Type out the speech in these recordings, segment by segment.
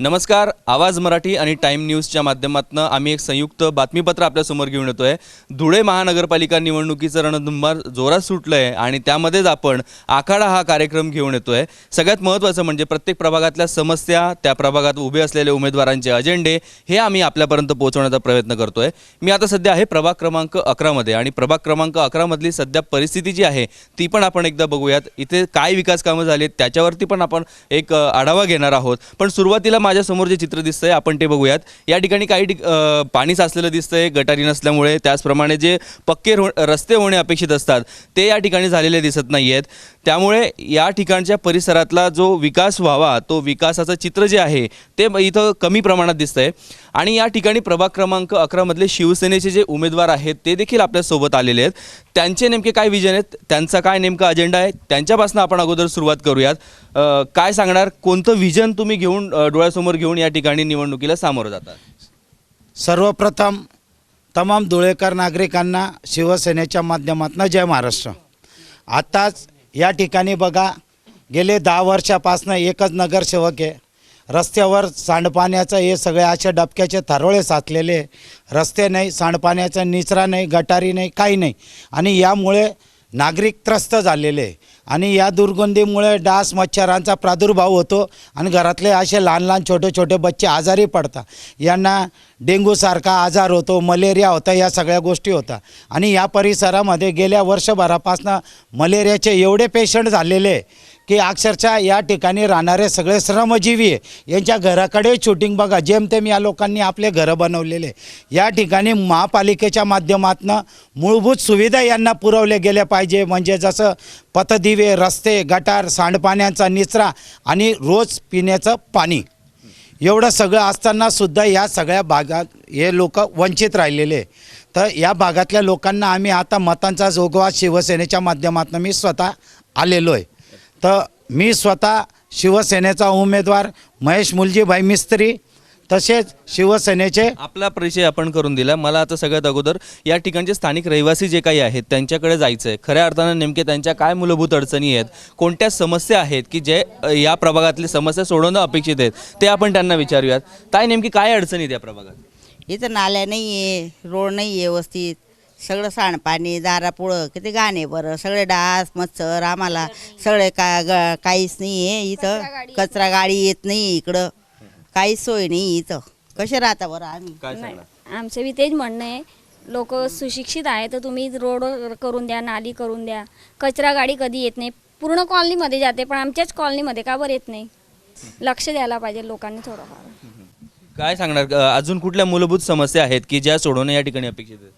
नमस्कार आवाज मराठी आणि टाईम न्यूजच्या माध्यमातून आम्ही एक संयुक्त बातमीपत्र आपल्यासमोर घेऊन येतो आहे धुळे महानगरपालिका निवडणुकीचं रणधुंबार जोरात सुटलं आहे आणि त्यामध्येच आपण आखाडा हा कार्यक्रम घेऊन येतो आहे सगळ्यात महत्त्वाचं म्हणजे प्रत्येक प्रभागातल्या समस्या त्या प्रभागात उभे असलेले उमेदवारांचे अजेंडे हे आम्ही आपल्यापर्यंत पोहोचवण्याचा प्रयत्न करतो आहे मी आता सध्या आहे प्रभाग क्रमांक अकरामध्ये आणि प्रभाग क्रमांक अकरामधली सध्या परिस्थिती जी आहे ती पण आपण एकदा बघूयात. इथे काय विकास कामं झाली त्याच्यावरती पण आपण एक आढावा घेणार आहोत. पण सुरुवातीला माझ्यासमोर जे चित्र दिसतंय आपण ते बघूयात. या ठिकाणी काही ठिक पाणी साचलेलं दिसतंय गटारी नसल्यामुळे. त्याचप्रमाणे जे पक्के रो रस्ते होणे अपेक्षित असतात ते या ठिकाणी झालेले दिसत नाही आहेत त्यामुळे या ठिकाणच्या परिसरातला जो विकास व्हावा तो विकासाचं चित्र जे आहे ते इथं कमी प्रमाणात दिसतंय. आणि या ठिकाणी प्रभाग क्रमांक अकरामधले शिवसेनेचे जे उमेदवार आहेत ते देखील आपल्यासोबत आलेले आहेत. त्यांचे नेमके काय विजन आहेत? त्यांचा काय नेमका अजेंडा आहे? त्यांच्यापासून आपण अगोदर सुरुवात करूयात. काय सांगणार? कोणतं विजन तुम्ही घेऊन डोळ्यासमोर घेऊन या ठिकाणी निवडणुकीला सामोरं जाता? सर्वप्रथम तमाम धुळेकर नागरिकांना शिवसेनेच्या माध्यमातून जय महाराष्ट्र. आत्ताच या ठिकाणी बघा गेले दहा वर्षापासनं एकच नगरसेवक आहे. रस्त्यावर सांडपाण्याचं हे सगळे असे डबक्याचे थरोळे साचलेले रस्ते नाही सांडपाण्याचा निचरा नाही गटारी नाही काही नाही. आणि यामुळे नागरिक त्रस्त झालेले आहे. आणि या दुर्गंधीमुळे डास मच्छरांचा प्रादुर्भाव होतो आणि घरातले असे लहान लहान छोटे छोटे बच्चे आजारी पडतात. यांना डेंग्यूसारखा आजार होतो मलेरिया होता या सगळ्या गोष्टी होता. आणि या परिसरामध्ये गेल्या वर्षभरापासनं मलेरियाचे एवढे पेशंट झालेले आहे की अक्षरशः या ठिकाणी राहणारे सगळे श्रमजीवी यांच्या घराकडे शूटिंग बघा. जेमतेम या लोकांनी आपले घरं बनवलेले. या ठिकाणी महापालिकेच्या माध्यमातून मूलभूत सुविधा यांना पुरवल्या गेल्या पाहिजे. म्हणजे जसं पथदिवे रस्ते गटार सांडपाण्याचा निचरा आणि रोज पिण्याचं पाणी. एवढं सगळं असताना सुद्धा या सगळ्या भागात हे लोक वंचित राहिलेले. तर या भागातल्या लोकांना आम्ही आता मतांचा जोगवा शिवसेनेच्या माध्यमातून मी स्वतः आलेलो आहे. तर मी स्वतः शिवसेनेचा उमेदवार महेश मुलजीभाई मिस्त्री तसेच शिवसेनेचे आपला परिचय आपण करून दिला. मला आता सगळ्यात अगोदर या ठिकाणचे स्थानिक रहिवासी जे काही आहेत त्यांच्याकडे जायचं आहे खऱ्या अर्थानं नेमके त्यांच्या काय मूलभूत अडचणी आहेत कोणत्या समस्या आहेत की जे या प्रभागातली समस्या सोडवणं अपेक्षित आहेत ते आपण त्यांना विचारूयात. काय नेमकी काय अडचणी आहेत या प्रभागात? इथं नाल्या नाही आहे रोड नाही आहे व्यवस्थित. सगळं सांडपाणी दारापुळं किती गाणे बरं. सगळे डास मच्छर आम्हाला सगळे का ग काहीच नाही आहे इथं. कचरा गाडी येत नाही. इकडं. काहीच सोय नाही इथं. कसे राहता बरं आम्ही? काय नाही सांगणार आमचं बी तेच म्हणणं आहे. लोक सुशिक्षित आहे तर तुम्ही रोड करून द्या नाली करून द्या. कचरा गाडी कधी येत नाही. पूर्ण कॉलनीमध्ये जाते पण आमच्याच कॉलनीमध्ये का बरं येत नाही? लक्ष द्यायला पाहिजे लोकांनी थोडंफार. काय सांगणार? अ, अजून कुठल्या मूलभूत समस्या आहेत की ज्या सोडवणं या ठिकाणी अपेक्षित आहेत?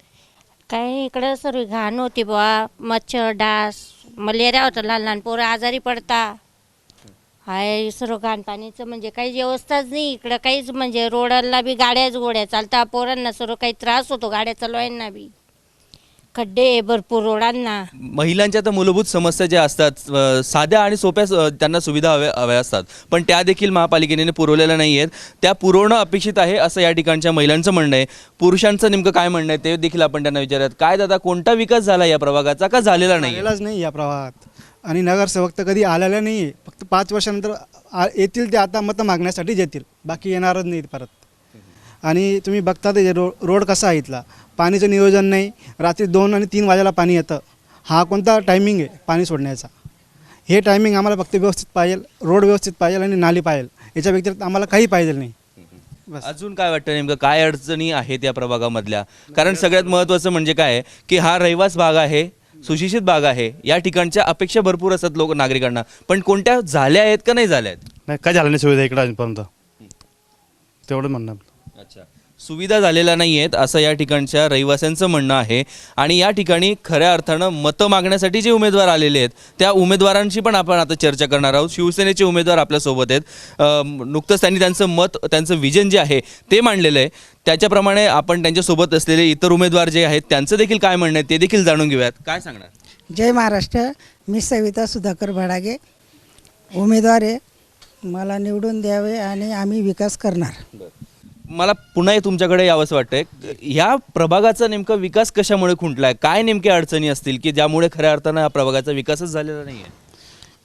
काय इकडं सर्व घाण होती बुवा. मच्छर डास मलेरिया होतं लहान लहान. पोरं आजारी पडता. हाय सर्व घाण पाणीचं म्हणजे काही व्यवस्थाच नाही. इकडं काहीच म्हणजे रोडाला बी गाड्याच गोड्या चालता. पोरांना सर्व काही त्रास होतो गाड्या चालवायला बी. खड्डे आहे भरपूर रोडांना. महिलांच्या तर मूलभूत समस्या ज्या असतात अ, साध्या आणि सोप्या स- त्यांना सुविधा हव्या हव्या असतात. पण त्या देखील महापालिकेने पुरवलेल्या नाही आहेत त्या पुरवणं अपेक्षित आहे असं या ठिकाणच्या महिलांचं म्हणणं आहे. पुरुषांचं नेमकं काय म्हणणं आहे ते देखील आपण त्यांना विचारत काय दादा कोणता विकास झाला या प्रभागाचा का झालेला नाही आलेलाच नाही या प्रवाहात आणि नगरसेवक तर कधी आलेला नाही आहे फक्त पाच वर्षानंतर आ- येतील ते आता मतं मागण्यासाठीच येतील बाकी येणारच नाही परत. आणि तुम्ही बघता ते रो रोड कसा आहे इथला? पाणीचं नियोजन नाही. रात्री दोन आणि तीन वाजायला पाणी येतं. हा कोणता टायमिंग आहे पाणी सोडण्याचा? हे टायमिंग आम्हाला फक्त व्यवस्थित पाहिजे रोड व्यवस्थित पाहिजे आणि नाली पाहिजे. याच्या व्यतिरिक्त आम्हाला काही पाहिजे नाही. बस. अजून काय वाटतं नेमकं? काय अडचणी आहेत या प्रभागामधल्या? कारण सगळ्यात महत्त्वाचं म्हणजे काय आहे की हा रहिवास भाग आहे सुशिक्षित भाग आहे. या ठिकाणच्या अपेक्षा भरपूर असतात लोक नागरिकांना. पण कोणत्या झाल्या आहेत का नाही झाल्या आहेत? नाही काय झालं नाही सुविधा इकडं अजूनपर्यंत? तेवढं म्हणणं आपलं. अच्छा. सुविधा झालेल्या नाही आहेत असं या ठिकाणच्या रहिवाशांचं म्हणणं आहे. आणि या ठिकाणी खऱ्या अर्थानं मतं मागण्यासाठी जे उमेदवार आलेले आहेत त्या उमेदवारांशी पण आपण आता चर्चा करणार आहोत. शिवसेनेचे उमेदवार आपल्यासोबत आहेत. नुकतंच त्यांनी त्यांचं मत त्यांचं विजन जे आहे ते मांडलेलं आहे. त्याच्याप्रमाणे आपण त्यांच्यासोबत असलेले इतर उमेदवार जे आहेत त्यांचं देखील काय म्हणणं आहे ते देखील जाणून घेऊयात. काय सांगणार? जय महाराष्ट्र. मी सविता सुधाकर भडागे. उमेदवार आहे. मला निवडून द्यावे आणि आम्ही विकास करणार. मला पुन्हा तुमच्याकडे यावंसं वाटतंय. ह्या प्रभागाचा नेमका विकास कशामुळे खुंटलाय? काय नेमक्या अडचणी असतील की ज्यामुळे खऱ्या अर्थानं या प्रभागाचा विकासच झालेला नाही आहे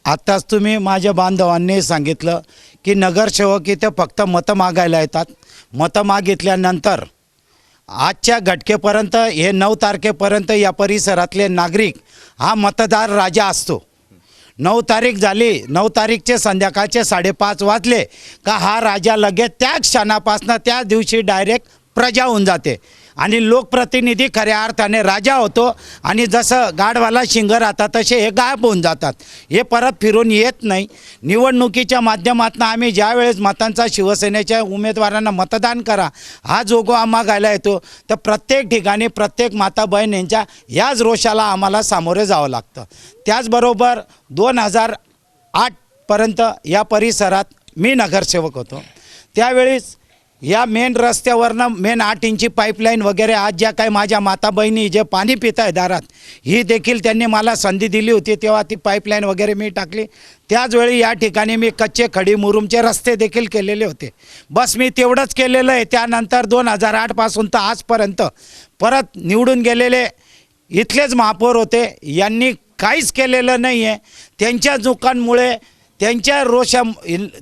आत्ताच तुम्ही माझ्या बांधवांनी सांगितलं की नगरसेवक इथे फक्त मतं मागायला येतात. मतं मागितल्यानंतर आजच्या घटकेपर्यंत हे नऊ तारखेपर्यंत या परिसरातले नागरिक हा मतदार राजा असतो. नऊ तारीख झाली. नऊ तारीखचे संध्याकाळचे साडेपाच वाजले. का हा राजा लगेच त्या क्षणापासनं त्या दिवशी डायरेक्ट प्रजा होऊन जाते. आणि लोकप्रतिनिधी खऱ्या अर्थाने राजा होतो. आणि जसं गाढवाला शिंग राहतात तसे हे गायब होऊन जातात. हे परत फिरून येत नाही. निवडणुकीच्या माध्यमातून आम्ही ज्यावेळेस मतांचा शिवसेनेच्या उमेदवारांना मतदान करा हा जोगवा मागायला येतो. तर प्रत्येक ठिकाणी प्रत्येक माता बहीण यांच्या याच रोषाला आम्हाला सामोरे जावं लागतं. त्याचबरोबर दोन हजार आठपर्यंत या परिसरात मी नगरसेवक होतो. त्यावेळेस या मेन रस्त्यावरनं मेन आठ इंची पाईपलाईन वगैरे आज ज्या काही माझ्या माता बहिणी जे पाणी पित आहे दारात ही देखील त्यांनी मला संधी दिली होती तेव्हा ती पाईपलाईन वगैरे मी टाकली. त्याचवेळी या ठिकाणी मी कच्चे खडी मुरुमचे रस्ते देखील केलेले होते. बस मी तेवढंच केलेलं आहे. त्यानंतर दोन हजार आठपासून तर आजपर्यंत परत निवडून गेलेले इथलेच महापौर होते. यांनी काहीच केलेलं नाही आहे त्यांच्या चुकांमुळे त्यांच्या रोषा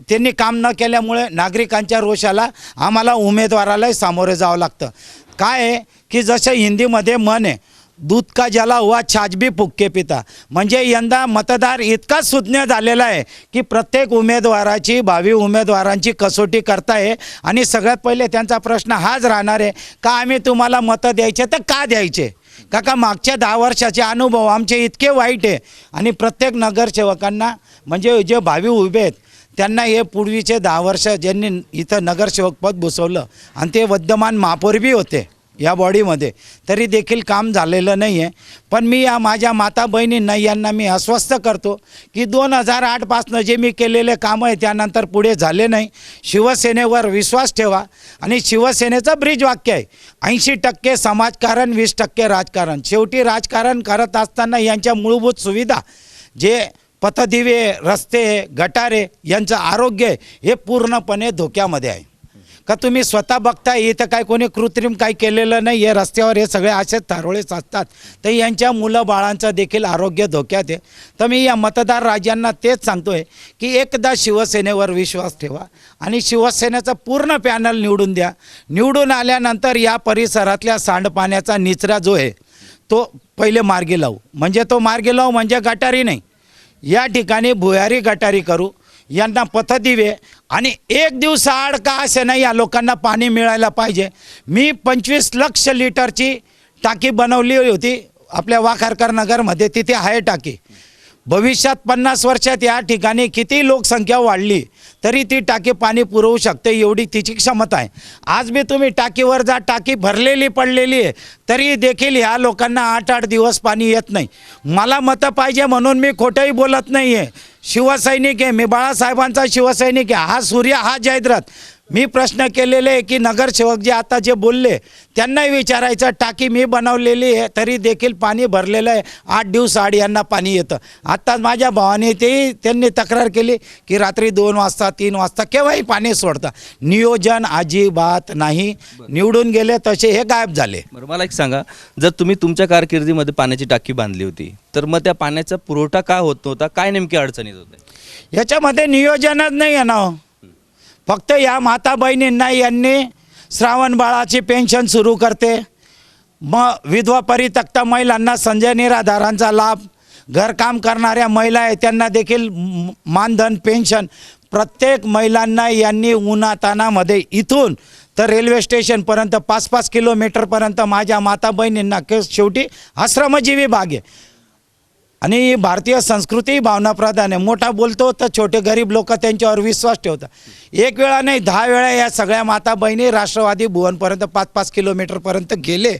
त्यांनी काम न केल्यामुळे नागरिकांच्या रोषाला आम्हाला उमेदवारालाही सामोरे जावं लागतं. काय आहे की जसं हिंदीमध्ये मन आहे दूध का ज्याला हुआ छाछ भी फुक्के पिता. म्हणजे यंदा मतदार इतका सुज्ञ झालेला आहे की प्रत्येक उमेदवाराची भावी उमेदवारांची कसोटी करताय आणि सगळ्यात पहिले त्यांचा प्रश्न हाच राहणार आहे का आम्ही तुम्हाला मतं द्यायचे तर का द्यायचे? काका मागच्या दहा वर्षाचे अनुभव आमचे इतके वाईट आहे. आणि प्रत्येक नगरसेवकांना म्हणजे जे भावी उभे आहेत त्यांना हे पूर्वीचे दहा वर्ष ज्यांनी इथं नगरसेवक पद बसवलं आणि ते विद्यमान महापौर बी होते. या बॉडीमध्ये. तरी देखील काम झालेलं नाही आहे पण मी या माझ्या माता बहिणींना यांना मी अस्वस्थ करतो की दोन हजार आठपासनं जे मी केलेले कामं आहे त्यानंतर पुढे झाले नाही. शिवसेनेवर विश्वास ठेवा. आणि शिवसेनेचं ब्रिज वाक्य आहे ऐंशी टक्के समाजकारण वीस टक्के राजकारण. शेवटी राजकारण करत असताना यांच्या मूलभूत सुविधा जे पथदिवे रस्ते गटारे यांचं आरोग्य हे पूर्णपणे धोक्यामध्ये आहे. का तुम्ही स्वतः बघताय इथं काय कोणी कृत्रिम काय केलेलं नाही आहे रस्त्यावर हे सगळे असेच थारोळेच असतात. तर यांच्या मुलं बाळांचं देखील आरोग्य धोक्यात आहे. तर मी या मतदार राजांना तेच सांगतोय की एकदा शिवसेनेवर विश्वास ठेवा आणि शिवसेनेचं पूर्ण पॅनल निवडून द्या. निवडून आल्यानंतर या परिसरातल्या सांडपाण्याचा निचरा जो आहे तो पहिले मार्गी लावू. म्हणजे तो मार्गी लावू म्हणजे गटारी नाही. या ठिकाणी भुयारी गटारी करू. यांना पथदिवे आणि एक दिवसाआड का असे नाही या लोकांना पाणी मिळायला पाहिजे. मी पंचवीस लक्ष लिटरची टाकी बनवली होती. आपल्या वाखारकर नगरमध्ये तिथे आहे टाकी. भविष्यात पन्नास वर्षात या ठिकाणी किती लोकसंख्या वाढली तरी ती टाकी पाणी पुरवू शकते एवढी तिची क्षमता आहे. आज मी तुम्ही टाकीवर जा टाकी भरलेली पडलेली आहे तरी देखील ह्या लोकांना आठ आठ दिवस पाणी येत नाही. मला मतं पाहिजे म्हणून मी खोटंही बोलत नाही आहे शिवसैनिक आहे मी बाळासाहेबांचा शिवसैनिक आहे. हा सूर्य हा जयद्रथ. मी प्रश्न केलेले आहे की नगरसेवक जे आता जे बोलले त्यांनाही विचारायचं टाकी मी बनवलेली आहे तरी देखील पाणी भरलेलं आहे. आठ दिवस आड यांना पाणी येतं. आत्ताच माझ्या भावाने तेही त्यांनी तक्रार केली की रात्री दोन वाजता तीन वाजता केव्हाही पाणी सोडतं. नियोजन अजिबात नाही. निवडून गेले तसे हे गायब झाले. बरं मला एक सांगा. जर तुम्ही तुमच्या कारकिर्दीमध्ये पाण्याची टाकी बांधली होती तर मग त्या पाण्याचा पुरवठा का होत नव्हता? काय नेमकी अडचणीत होते याच्यामध्ये नियोजनच नाही आहे ना हो. फक्त या माता बहिणींना यांनी श्रावण बाळाची पेन्शन सुरू करते. मग विधवा परितक्ता महिलांना संजय निराधारांचा लाभ. घरकाम करणाऱ्या महिला आहे त्यांना देखील मानधन पेन्शन. प्रत्येक महिलांना यांनी उन्हातानामध्ये इथून तर रेल्वे स्टेशनपर्यंत पाच पाच किलोमीटरपर्यंत माझ्या माता बहिणींना शेवटी आश्रमजीवी भाग आहे. आणि भारतीय संस्कृती भावनाप्रधान आहे मोठा बोलतो तर छोटे गरीब लोक त्यांच्यावर विश्वास ठेवतात. एक वेळा नाही दहा वेळा या सगळ्या माता बहिणी राष्ट्रवादी भुवनपर्यंत पाच पाच किलोमीटरपर्यंत गेले.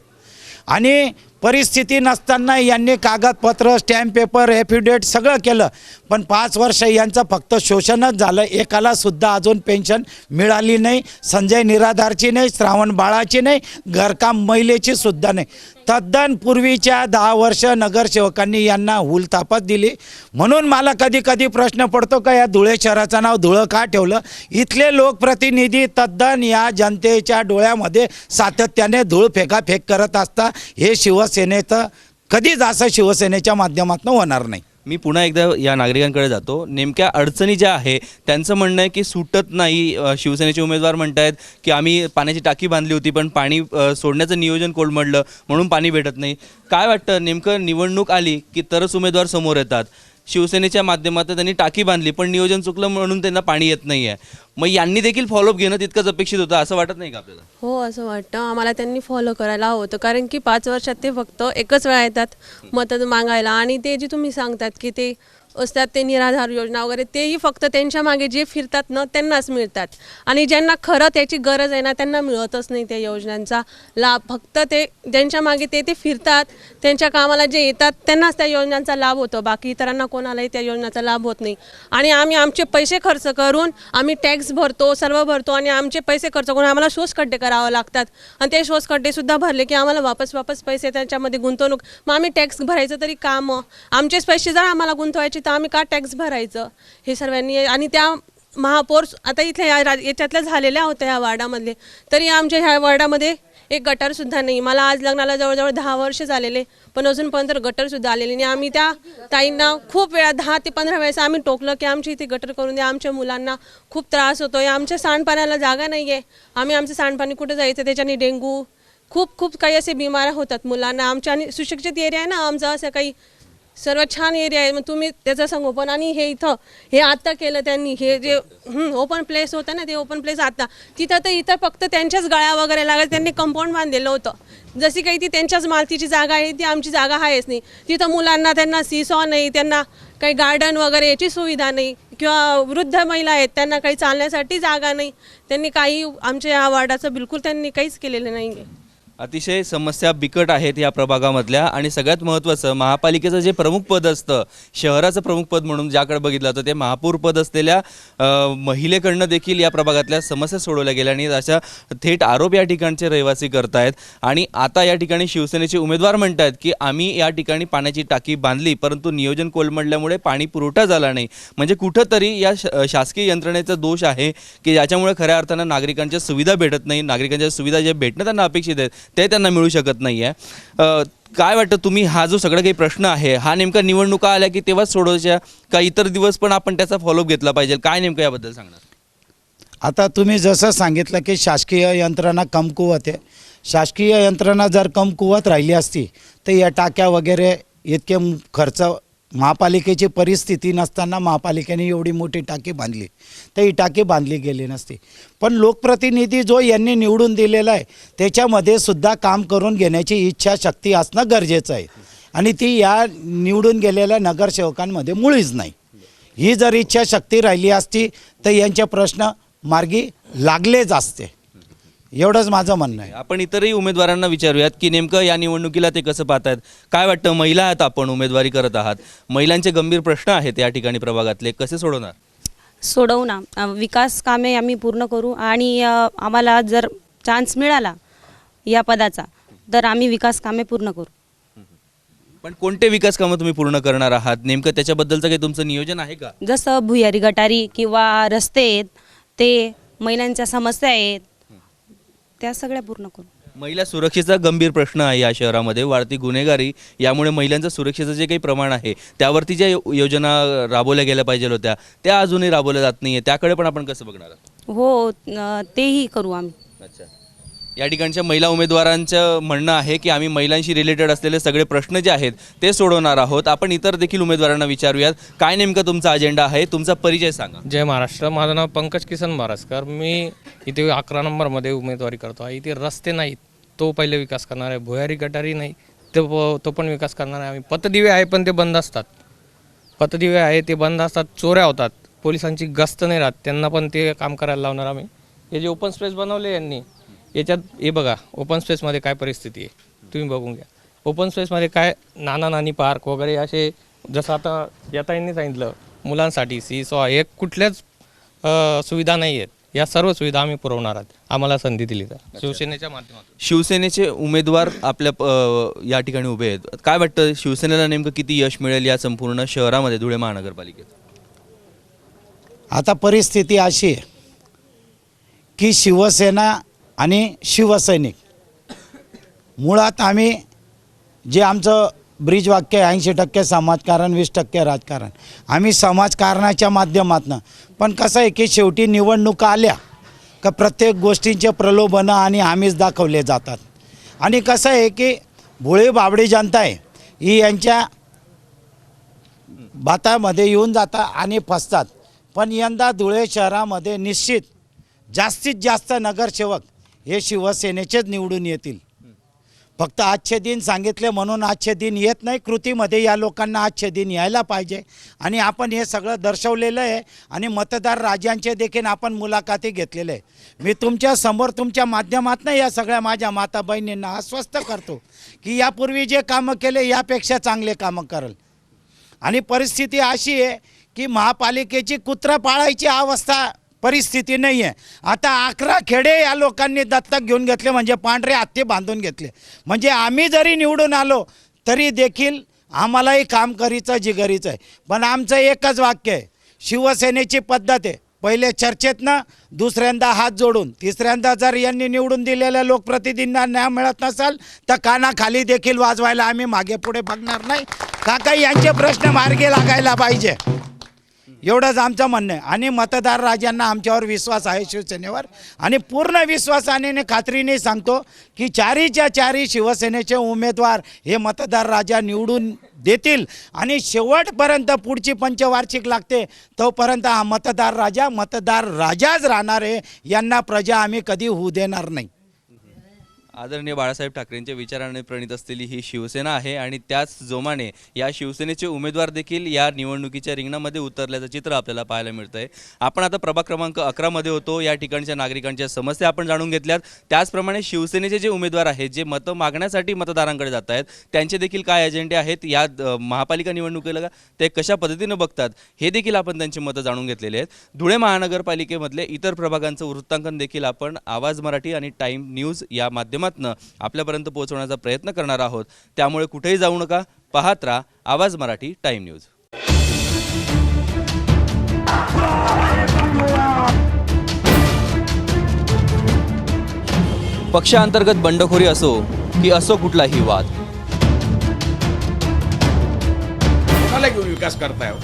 आणि परिस्थिती नसताना यांनी कागदपत्र स्टॅम्प पेपर ॲफिडेविट सगळं केलं. पण पाच वर्ष यांचं फक्त शोषणच झालं. एकाला सुद्धा अजून पेन्शन मिळाली नाही. संजय निराधारची नाही श्रावण बाळाची नाही घरकाम महिलेची सुद्धा नाही. तद्दन पूर्वीच्या दहा वर्ष नगरसेवकांनी यांना हुलतापत दिली. म्हणून मला कधी कधी प्रश्न पडतो का या धुळे शहराचं नाव धुळं का ठेवलं? इथले लोकप्रतिनिधी तद्दन या जनतेच्या डोळ्यामध्ये सातत्याने धूळ फेकाफेक करत असता हे शिवसेनेचं कधीच असं शिवसेनेच्या माध्यमातून होणार नाही. मी पुन्हा एकदा या नागरिकांकडे जातो. नेमक्या अडचणी ज्या आहे त्यांचं म्हणणं आहे की सुटत नाही. शिवसेनेचे उमेदवार म्हणत आहेत की आम्ही पाण्याची टाकी बांधली होती पण पाणी सोडण्याचं नियोजन कोलमडलं म्हणून पाणी भेटत नाही. काय वाटतं? नेमकं निवडणूक आली की तरच उमेदवार समोर येतात. शिवसेनेच्या माध्यमातून त्यांनी टाकी बांधली पण नियोजन चुकलं म्हणून त्यांना पाणी येत नाही आहे मग यांनी देखील फॉलोअप घेणं तितकंच अपेक्षित होतं असं वाटत नाही का आपल्याला? हो असं वाटतं. आम्हाला त्यांनी फॉलो करायला हवं होतं कारण की पाच वर्षात ते फक्त एकच वेळा येतात मतं मागायला. आणि ते जे तुम्ही सांगतात की ते असतात ते निराधार योजना वगैरे तेही फक्त त्यांच्या मागे जे फिरतात ना त्यांनाच मिळतात. आणि ज्यांना खरं त्याची गरज आहे ना त्यांना मिळतच नाही त्या योजनांचा लाभ. फक्त ते ज्यांच्या मागे ते ते फिरतात त्यांच्या कामाला जे येतात त्यांनाच त्या योजनांचा लाभ होतो. बाकी इतरांना कोणालाही त्या योजनाचा लाभ होत नाही. आणि आम्ही आमचे पैसे खर्च करून आम्ही टॅक्स भरतो सर्व भरतो आणि आमचे पैसे खर्च करून आम्हाला शोषखड्डे करावं लागतात. आणि ते शोषखड्डेसुद्धा भरले की आम्हाला वापस वापस पैसे त्याच्यामध्ये गुंतवणूक मग आम्ही टॅक्स भरायचं तरी काम. आमचेच पैसे जर आम्हाला गुंतवायचे तर आम्ही का टॅक्स भरायचं? हे सर्वांनी आणि त्या महापौर आता इथल्या या रा- याच्यातल्या झालेल्या होत्या ह्या वार्डामधले. तरी आमच्या ह्या वार्डामध्ये एक गटारसुद्धा नाही. मला आज लग्नाला जवळजवळ दहा वर्ष झालेले पण अजूनपर्यंत गटरसुद्धा आलेले नाही. आम्ही त्या ताईंना खूप वेळा दहा ते पंधरा वेळेस आम्ही टोकलं की आमची इथे गटर करून द्या. आमच्या मुलांना खूप त्रास होतो आहे आमच्या सांडपाण्याला जागा नाही आहे आम्ही आमचं सांडपाणी कुठं जायचं? त्याच्याने डेंगू खूप खूप काही असे बिमाऱ्या होतात मुलांना. आमच्या आणि सुशिक्षित एरिया आहे ना आमचा असं काही सर्व छान एरिया आहे. मग तुम्ही त्याचं संगोपन आणि हे इथं हे आता केलं त्यांनी. हे जे ओपन प्लेस होतं ना ते ओपन प्लेस आता. तिथं तर इथं फक्त त्यांच्याच गळ्या वगैरे लागल्या. त्यांनी कंपाऊंड बांधलेलं होतं. जशी काही ती त्यांच्याच मालतीची जागा आहे ती आमची जागा आहेच नाही. तिथं मुलांना त्यांना सीसॉ नाही त्यांना काही गार्डन वगैरे याची सुविधा नाही. किंवा वृद्ध महिला आहेत त्यांना काही चालण्यासाठी जागा नाही. त्यांनी काही आमच्या या वार्डाचं बिलकुल त्यांनी काहीच केलेलं नाही आहे अतिशय समस्या बिकट आहेत या प्रभागामधल्या आणि सगळ्यात महत्त्वाचं महापालिकेचं जे प्रमुख पद असतं शहराचं प्रमुख पद म्हणून ज्याकडे बघितलं जातं ते महापौर पद असलेल्या महिलेकडनं देखील या प्रभागातल्या समस्या सोडवल्या गेल्या आणि अशा थेट आरोप या ठिकाणचे रहिवासी करतायत. आणि आता या ठिकाणी शिवसेनेचे उमेदवार म्हणत आहेत की आम्ही या ठिकाणी पाण्याची टाकी बांधली परंतु नियोजन कोलमडल्यामुळे पाणी पुरवठा झाला नाही. म्हणजे कुठंतरी या शासकीय यंत्रणेचा दोष आहे की ज्याच्यामुळे खऱ्या अर्थानं नागरिकांच्या सुविधा भेटत नाही. नागरिकांच्या सुविधा ज्या भेटणं त्यांना अपेक्षित आहेत ते त्यांना मिळू शकत नाही आहे काय वाटतं तुम्ही हा जो सगळा काही प्रश्न आहे हा नेमका निवडणुका आल्या की तेव्हाच सोडवायच्या का इतर दिवस पण आपण त्याचा फॉलोअप घेतला पाहिजे? काय नेमकं याबद्दल सांगणार? आता तुम्ही जसं सांगितलं की शासकीय यंत्रणा कमकुवत आहे. शासकीय यंत्रणा जर कमकुवत राहिली असती तर या टाक्या वगैरे इतके खर्च महापालिकेची परिस्थिती नसताना महापालिकेने एवढी मोठी टाकी बांधली. तर ही टाकी बांधली गेली नसती. पण लोकप्रतिनिधी जो यांनी निवडून दिलेला आहे त्याच्यामध्ये सुद्धा काम करून घेण्याची इच्छाशक्ती असणं गरजेचं आहे. आणि ती या निवडून गेलेल्या नगरसेवकांमध्ये मुळीच नाही. ही जर इच्छाशक्ती राहिली असती तर यांचे प्रश्न मार्गी लागलेच असते. एवढंच माझं म्हणणं आहे. आपण इतरही उमेदवारांना विचारूयात की नेमकं या निवडणुकीला ते कसं पाहतायत? काय वाटतं महिला आहात आपण उमेदवारी करत आहात? महिलांचे गंभीर प्रश्न आहेत या ठिकाणी प्रभागातले. कसे सोडवणार? सोडवू ना. अ, विकास कामे आम्ही पूर्ण करू आणि अ, आम्हाला जर चान्स मिळाला या पदाचा तर आम्ही विकास कामे पूर्ण करू. पण कोणते विकास कामं तुम्ही पूर्ण करणार आहात? नेमकं त्याच्याबद्दलचं काही तुमचं नियोजन आहे का? जसं भुयारी गटारी किंवा रस्ते आहेत ते महिलांच्या समस्या आहेत त्या सगळ्या पूर्ण करू महिला सुरक्षेचा गंभीर प्रश्न आहे या शहरामध्ये. वाढती गुन्हेगारी यामुळे महिलांचं सुरक्षेचं जे काही प्रमाण आहे त्यावरती ज्या यो- योजना राबवल्या गेल्या पाहिजे होत्या त्या अजूनही राबवल्या जात नाही त्याकडे पण आपण कसं बघणार आहात? हो तेही करू आम्ही. अच्छा. या ठिकाणच्या महिला उमेदवारांचं म्हणणं आहे की आम्ही महिलांशी रिलेटेड असलेले सगळे प्रश्न जे आहेत ते सोडवणार आहोत. आपण इतर देखील उमेदवारांना विचारूयात. काय नेमका तुमचा अजेंडा आहे? तुमचा परिचय सांगा. जय महाराष्ट्र. माझं नाव पंकज किसन महाराजकर मी इथे अकरा नंबरमध्ये उमेदवारी करतो. आहे इथे रस्ते नाहीत. तो पहिले विकास करणार आहे. भुयारी गटारी नाही. तो प- तो पण विकास करणार आहे. आम्ही पतदिवे आहे पण ते बंद असतात. पतदिवे आहे ते बंद असतात. चोऱ्या होतात. पोलिसांची गस्त नाही राहत. त्यांना पण ते काम करायला लावणार आम्ही. हे जे ओपन स्पेस बनवले यांनी याच्यात हे बघा ओपन स्पेसमध्ये काय परिस्थिती आहे? तुम्ही बघून घ्या. ओपन स्पेसमध्ये काय नाना नानी पार्क वगैरे असे जसं आता याता यांनी सांगितलं मुलांसाठी सी सॉ हे कुठल्याच सुविधा नाही आहेत. या सर्व सुविधा आम्ही पुरवणार आहोत. आम्हाला संधी दिली तर शिवसेनेच्या माध्यमातून. शिवसेनेचे उमेदवार आपल्या या ठिकाणी उभे आहेत. काय वाटतं शिवसेनेला नेमकं किती यश मिळेल या संपूर्ण शहरामध्ये धुळे महानगरपालिकेत? आता परिस्थिती अशी आहे की शिवसेना आणि शिवसैनिक. मुळात आम्ही जे आमचं ब्रिज वाक्य ऐंशी टक्के समाजकारण वीस टक्के राजकारण. आम्ही समाजकारणाच्या माध्यमातून पण कसं आहे की शेवटी निवडणुका आल्या का प्रत्येक गोष्टींचे प्रलोभनं आणि आम्हीच दाखवले जातात. आणि कसं आहे की भोळे बाबडी जनता आहे ही यांच्या भातामध्ये येऊन जातात आणि फसतात. पण यंदा धुळे शहरामध्ये निश्चित जास्तीत जास्त नगरसेवक हे शिवसेनेचेच निवडून येतील. फक्त आजचे दिन सांगितले म्हणून आजचे दिन येत नाही. कृतीमध्ये या लोकांना आजचे दिन यायला पाहिजे. आणि आपण हे सगळं दर्शवलेलं आहे. आणि मतदार राजांचे देखील आपण मुलाखती घेतलेले आहे. मी तुमच्यासमोर तुमच्या माध्यमातून या सगळ्या माझ्या माता बहिणींना आश्वस्त करतो की यापूर्वी जे कामं केले यापेक्षा चांगले कामं करेल. आणि परिस्थिती अशी आहे की महापालिकेची कुत्रा पाळायची अवस्था परिस्थिती नाही आहे आता अकरा खेडे या लोकांनी दत्तक घेऊन घेतले म्हणजे पांढरे हत्ती बांधून घेतले. म्हणजे आम्ही जरी निवडून आलो तरी देखील आम्हालाही काम करीचं जिगरीचं आहे. पण आमचं एकच वाक्य आहे. शिवसेनेची पद्धत आहे. पहिले चर्चेतनं दुसऱ्यांदा हात जोडून. तिसऱ्यांदा जर यांनी निवडून दिलेल्या लोकप्रतिनिधींना न्याय मिळत नसेल तर कानाखाली देखील वाजवायला आम्ही मागे पुढे बघणार नाही. काका यांचे प्रश्न मार्गी लागायला पाहिजे. एवढंच आमचं म्हणणं आहे. आणि मतदार राजांना आमच्यावर विश्वास आहे शिवसेनेवर. आणि पूर्ण विश्वासाने आणि खात्रीने सांगतो की चारीच्या चारी शिवसेनेचे उमेदवार हे मतदार राजा निवडून देतील. आणि शेवटपर्यंत पुढची पंचवार्षिक लागते तोपर्यंत हा मतदार राजा मतदार राजाच राहणार आहे. यांना प्रजा आम्ही कधी होऊ देणार नाही. आदरणीय बाळासाहेब ठाकरेंच्या विचाराने प्रणित असलेली ही शिवसेना आहे आणि त्याच जोमाने या शिवसेनेचे उमेदवार देखील या निवडणुकीच्या रिंगणामध्ये उतरल्याचं चित्र आपल्याला पाहायला मिळतं आहे आपण आता प्रभाग क्रमांक अकरामध्ये होतो. या ठिकाणच्या नागरिकांच्या समस्या आपण जाणून घेतल्यात. त्याचप्रमाणे शिवसेनेचे जे उमेदवार आहेत जे मतं मागण्यासाठी मतदारांकडे जात आहेत त्यांचे देखील काय एजेंडे आहेत? या महापालिका निवडणुकीला ते कशा पद्धतीनं बघतात? हे देखील आपण त्यांची मतं जाणून घेतलेले आहेत. धुळे महानगरपालिकेमधले इतर प्रभागांचं वृत्तांकन देखील आपण आवाज मराठी आणि टाईम न्यूज या माध्यमातून आपल्यापर्यंत पोहोचवण्याचा प्रयत्न करणार आहोत. त्यामुळे कुठेही जाऊ नका. पाहत राहा आवाज मराठी टाईम न्यूज. पक्षांतर्गत बंडखोरी असो की असो कुठलाही वाद. घेऊन विकास करताय हो?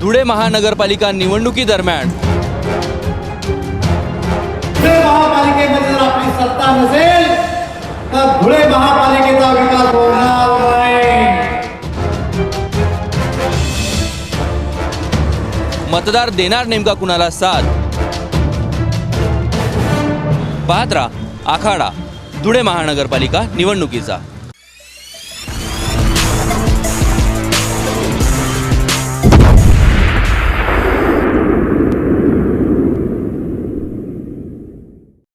धुळे महानगरपालिका निवडणुकीदरम्यान महापालिकेमध्ये जर आपली सत्ता नसेल तर धुळे महापालिकेचा विकास होणार नाही. मतदार देणार नेमका कुणाला साथ? पाहत आखाडा धुळे महानगरपालिका निवडणुकीचा.